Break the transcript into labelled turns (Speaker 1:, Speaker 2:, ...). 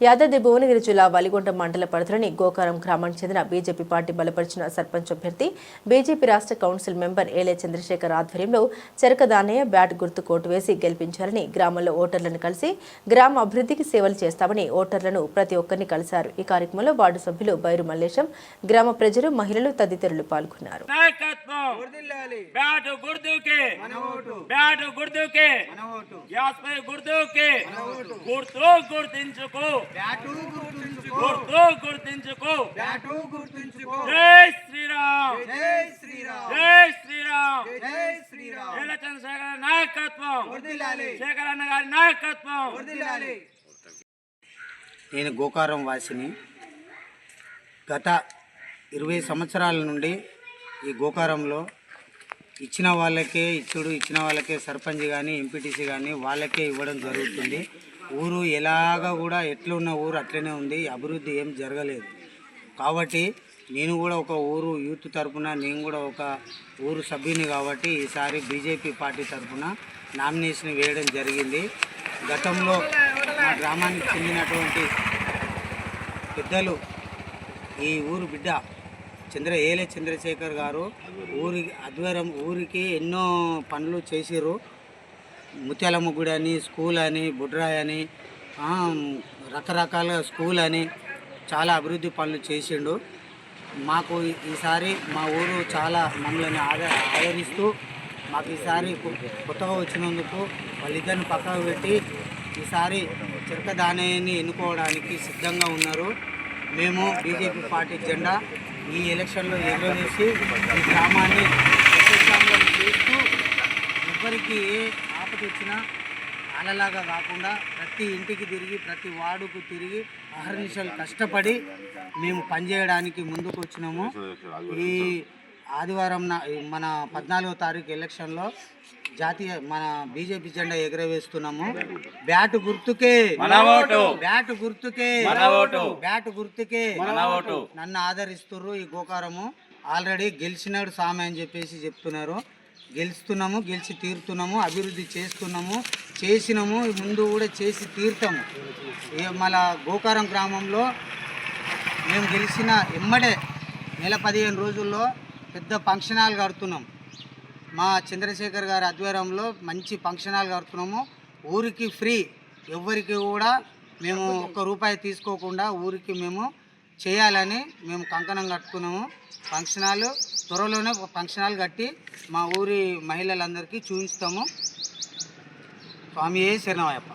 Speaker 1: యాదాద్రి భువనగిరి జిల్లా వలిగొండ మండల పరిధిలోని గోకారం గ్రామానికి చెందిన బీజేపీ పార్టీ బలపరిచిన సర్పంచ్ అభ్యర్థి బీజేపీ రాష్ట్ర కౌన్సిల్ మెంబర్ ఏలే చంద్రశేఖర్ ఆధ్వర్యంలో చెరక దానయ్య బ్యాట్ గుర్తు కోటు వేసి గెలిపించారని గ్రామంలో ఓటర్లను కలిసి గ్రామ అభివృద్ధికి సేవలు చేస్తామని ఓటర్లను ప్రతి ఒక్కరిని కలిశారు. ఈ కార్యక్రమంలో వార్డు సభ్యులు బైరు మల్లేశం గ్రామ ప్రజలు మహిళలు తదితరులు పాల్గొన్నారు.
Speaker 2: నాయకత్వం! బ్యాట్ గుర్తించుకో. గుర్తించుకో.
Speaker 3: బ్యాటు గుర్తుంచుకో.
Speaker 2: జై శ్రీరామ్.
Speaker 3: జై శ్రీరామ్.
Speaker 2: జై శ్రీరామ్.
Speaker 3: జై శ్రీరామ్.
Speaker 2: చంద్రశేఖర నాయకత్వం. గారి నాయకత్వం.
Speaker 3: వర్ధిల్లాలి
Speaker 4: నేను గోకారం వాసిని. గత ఇరవై సంవత్సరాల నుండి ఈ గోకారంలో ఇచ్చిన వాళ్ళకే ఇచ్చుడు ఇచ్చిన వాళ్ళకే సర్పంచ్ కానీ ఎంపీటీసీ కానీ వాళ్ళకే ఇవ్వడం జరుగుతుంది. ఊరు ఎలాగా కూడా ఎట్లున్న ఊరు అట్లనే ఉంది. అభివృద్ధి ఏం జరగలేదు. కాబట్టి నేను కూడా ఒక ఊరు యూత్ తరపున నేను కూడా ఒక ఊరు సభ్యుని కాబట్టి ఈసారి బీజేపీ పార్టీ తరఫున నామినేషన్ వేయడం జరిగింది. గతంలో మా గ్రామానికి చెందినటువంటి పెద్దలు ఈ ఊరు బిడ్డ చంద్ర ఏలే చంద్రశేఖర్ గారు ఊరి అధ్వర్యం ఊరికి ఎన్నో పనులు చేసిర్రు. ముత్యాలమ్మ గుడి అని స్కూల్ అని బుడ్రాయ్ అని రకరకాల స్కూల్ అని చాలా అభివృద్ధి పనులు చేసిండు. మాకు ఈసారి మా ఊరు చాలా మమ్మల్ని ఆద ఆదరిస్తూ మాకు ఈసారి కొత్తగా వచ్చినందుకు వాళ్ళిద్దరిని పక్కకు పెట్టి ఈసారి చిరక దానయ్యని ఎన్నుకోవడానికి సిద్ధంగా ఉన్నారు. మేము బీజేపీ పార్టీ జెండా ఈ ఎలక్షన్లో ఎగరవేసి ఈ గ్రామాన్ని చేస్తూ ఎవరికి ఆపద వచ్చినా అలలాగా కాకుండా ప్రతి ఇంటికి తిరిగి ప్రతి వార్డుకు తిరిగి అహర్నిశలు కష్టపడి మేము పనిచేయడానికి ముందుకు వచ్చినాము. ఈ ఆదివారం మన పద్నాలుగో తారీఖు ఎలక్షన్లో జాతీయ మన బీజేపీ జెండా ఎగరవేస్తున్నాము. బ్యాట్ గుర్తుకే. బ్యాట్ గుర్తుకే. బ్యాట్ గుర్తుకే. నన్ను ఆదరిస్తుర్రు ఈ గోకారము. ఆల్రెడీ గెలిచినాడు సామె అని చెప్పేసి చెప్తున్నారు. గెలుస్తున్నాము గెలిచి తీరుతున్నాము అభివృద్ధి చేస్తున్నాము చేసినాము ముందు కూడా చేసి తీరుతాము. మళ్ళా గోకారం గ్రామంలో మేము గెలిచిన ఎమ్మడే నెల పదిహేను రోజుల్లో పెద్ద ఫంక్షన్ హాల్ కడుతున్నాం. మా చంద్రశేఖర్ గారి ఆధ్వర్యంలో మంచి ఫంక్షన్ హాల్ కడుతున్నాము. ఊరికి ఫ్రీ ఎవ్వరికి కూడా మేము ఒక్క రూపాయి తీసుకోకుండా ఊరికి మేము చేయాలని మేము కంకణం కట్టుకున్నాము. ఫంక్షన్ హాల్ త్వరలోనే ఫంక్షన్ హాల్ కట్టి మా ఊరి మహిళలందరికీ చూపిస్తాము. స్వామి ఏ శరణమయ్యప్ప.